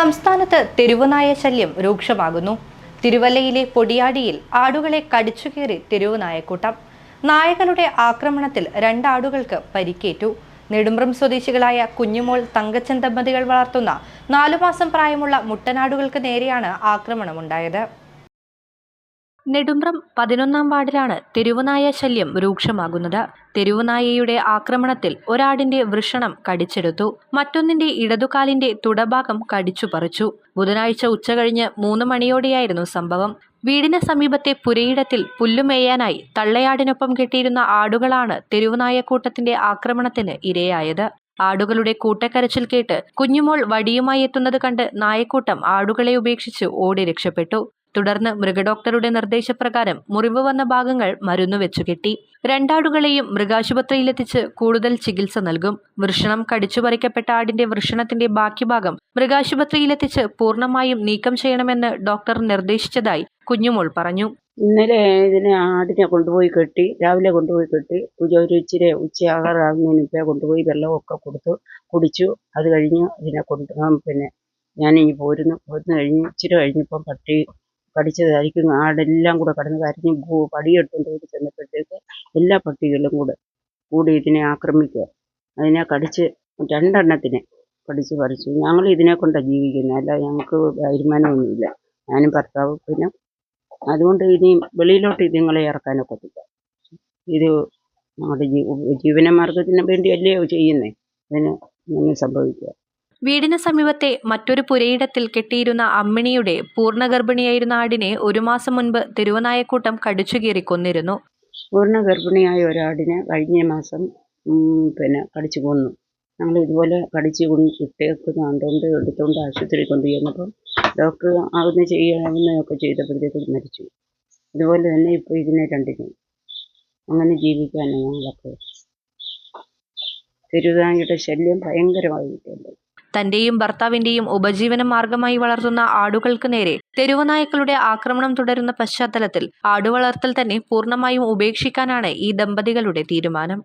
സംസ്ഥാനത്ത് തെരുവുനായ ശല്യം രൂക്ഷമാകുന്നു. തിരുവല്ലയിലെ പൊടിയാടിയിൽ ആടുകളെ കടിച്ചുകയറി തെരുവുനായക്കൂട്ടം നായകളുടെ ആക്രമണത്തിൽ രണ്ടാടുകൾക്ക് പരിക്കേറ്റു. നെടുമ്പ്രം സ്വദേശികളായ കുഞ്ഞുമോൾ തങ്കച്ചൻ ദമ്പതികൾ വളർത്തുന്ന നാലുമാസം പ്രായമുള്ള മുട്ടനാടുകൾക്ക് നേരെയാണ് ആക്രമണമുണ്ടായത്. നെടുമ്പ്രം പതിനൊന്നാം വാർഡിലാണ് തെരുവുനായ ശല്യം രൂക്ഷമാകുന്നത്. തെരുവുനായയുടെ ആക്രമണത്തിൽ ഒരാടിന്റെ വൃഷണം കടിച്ചെടുത്തു. മറ്റൊന്നിന്റെ ഇടതുകാലിന്റെ തുടഭാഗം കടിച്ചു പറിച്ചു ബുധനാഴ്ച ഉച്ചകഴിഞ്ഞ് മൂന്ന് മണിയോടെയായിരുന്നു സംഭവം. വീടിന് സമീപത്തെ പുരയിടത്തിൽ പുല്ലുമേയാനായി തള്ളയാടിനൊപ്പം കെട്ടിയിരുന്ന ആടുകളാണ് തെരുവുനായക്കൂട്ടത്തിന്റെ ആക്രമണത്തിന് ഇരയായത്. ആടുകളുടെ കൂട്ടക്കരച്ചിൽ കേട്ട് കുഞ്ഞുമോൾ വടിയുമായി എത്തുന്നത് കണ്ട് നായക്കൂട്ടം ആടുകളെ ഉപേക്ഷിച്ച് ഓടി രക്ഷപ്പെട്ടു. തുടർന്ന് മൃഗഡോക്ടറുടെ നിർദ്ദേശപ്രകാരം മുറിവ് വന്ന ഭാഗങ്ങൾ മരുന്ന് വെച്ചു കെട്ടി. രണ്ടാടുകളെയും മൃഗാശുപത്രിയിലെത്തിച്ച് കൂടുതൽ ചികിത്സ നൽകും. വൃഷണം കടിച്ചു പറിക്കപ്പെട്ട ആടിന്റെ വൃഷണത്തിന്റെ ബാക്കി ഭാഗം മൃഗാശുപത്രിയിലെത്തിച്ച് പൂർണമായും നീക്കം ചെയ്യണമെന്ന് ഡോക്ടർ നിർദ്ദേശിച്ചതായി കുഞ്ഞുമോൾ പറഞ്ഞു. ഇന്നലെ ഇതിനെ ആടിനെ കൊണ്ടുപോയി കെട്ടി രാവിലെ കൊണ്ടുപോയി കെട്ടി ഒരു ഇച്ചിരി ഉച്ചയാകാറാകുന്നതിന് മുമ്പേ കൊണ്ടുപോയി വെള്ളമൊക്കെ കൊടുത്തു കുടിച്ചു. അത് കഴിഞ്ഞ് ഇതിനെ കൊണ്ട് പിന്നെ ഞാനിനി പോരുന്നു. പോരുന്നു കഴിഞ്ഞ് ഇച്ചിരി കഴിഞ്ഞപ്പം പട്ടി കടിച്ചതായിരിക്കും ആടെല്ലാം കൂടെ കടന്ന് കരഞ്ഞ് പടിയെടുത്തുകൊണ്ട് പോയി ചെന്നപ്പോഴത്തേക്ക് എല്ലാ പട്ടികളും കൂടെ കൂടി ഇതിനെ ആക്രമിക്കുക. അതിനെ കടിച്ച് രണ്ടെണ്ണത്തിനെ കടിച്ച് പറിച്ചു. ഞങ്ങൾ ഇതിനെ കൊണ്ടാണ് ജീവിക്കുന്നത് അല്ല ഞങ്ങൾക്ക് വരുമാനമൊന്നുമില്ല. ഞാനും ഭർത്താവും പിന്നെ അതുകൊണ്ട് ഇനി വെളിയിലോട്ട് ഇതുങ്ങളെ ഇറക്കാനൊക്കെ ഇത് ജീ ജീവനമാർഗത്തിന് വേണ്ടിയല്ലേ ചെയ്യുന്നത് അതിന് ഇങ്ങനെ സംഭവിക്കുക വീടിന് സമീപത്തെ മറ്റൊരു പുരയിടത്തിൽ കെട്ടിയിരുന്ന അമ്മിണിയുടെ പൂർണഗർഭിണിയായിരുന്ന ആടിനെ ഒരു മാസം മുൻപ് തെരുവനായക്കൂട്ടം കടിച്ചുകീറി കൊന്നിരുന്നു. പൂർണ ഗർഭിണിയായ ഒരാടിനെ കഴിഞ്ഞ മാസം പിന്നെ കടിച്ചു കൊന്നു. ഞങ്ങൾ ഇതുപോലെ കടിച്ച് കൊണ്ട് ഇട്ടേക്കുന്ന കണ്ടുകൊണ്ട് എടുത്തുകൊണ്ട് ആശുപത്രി കൊണ്ടുചെന്നപ്പം ഡോക്ടർ ആവുന്ന ചെയ്യാവുന്നതൊക്കെ ചെയ്തപ്പോഴത്തേക്ക് മരിച്ചു. ഇതുപോലെ തന്നെ ഇപ്പോൾ ഇതിനെ രണ്ടിനും അങ്ങനെ ജീവിക്കാനാണ് ഞങ്ങളൊക്കെ തെരുവുനായുടെ ശല്യം ഭയങ്കരമായിട്ടുണ്ട്. തന്റെയും ഭർത്താവിന്റെയും ഉപജീവന മാർഗമായി വളർത്തുന്ന ആടുകൾക്ക് നേരെ തെരുവുനായ്ക്കളുടെ ആക്രമണം തുടരുന്ന പശ്ചാത്തലത്തിൽ ആടുവളർത്തൽ തന്നെ പൂർണമായും ഉപേക്ഷിക്കാനാണ് ഈ ദമ്പതികളുടെ തീരുമാനം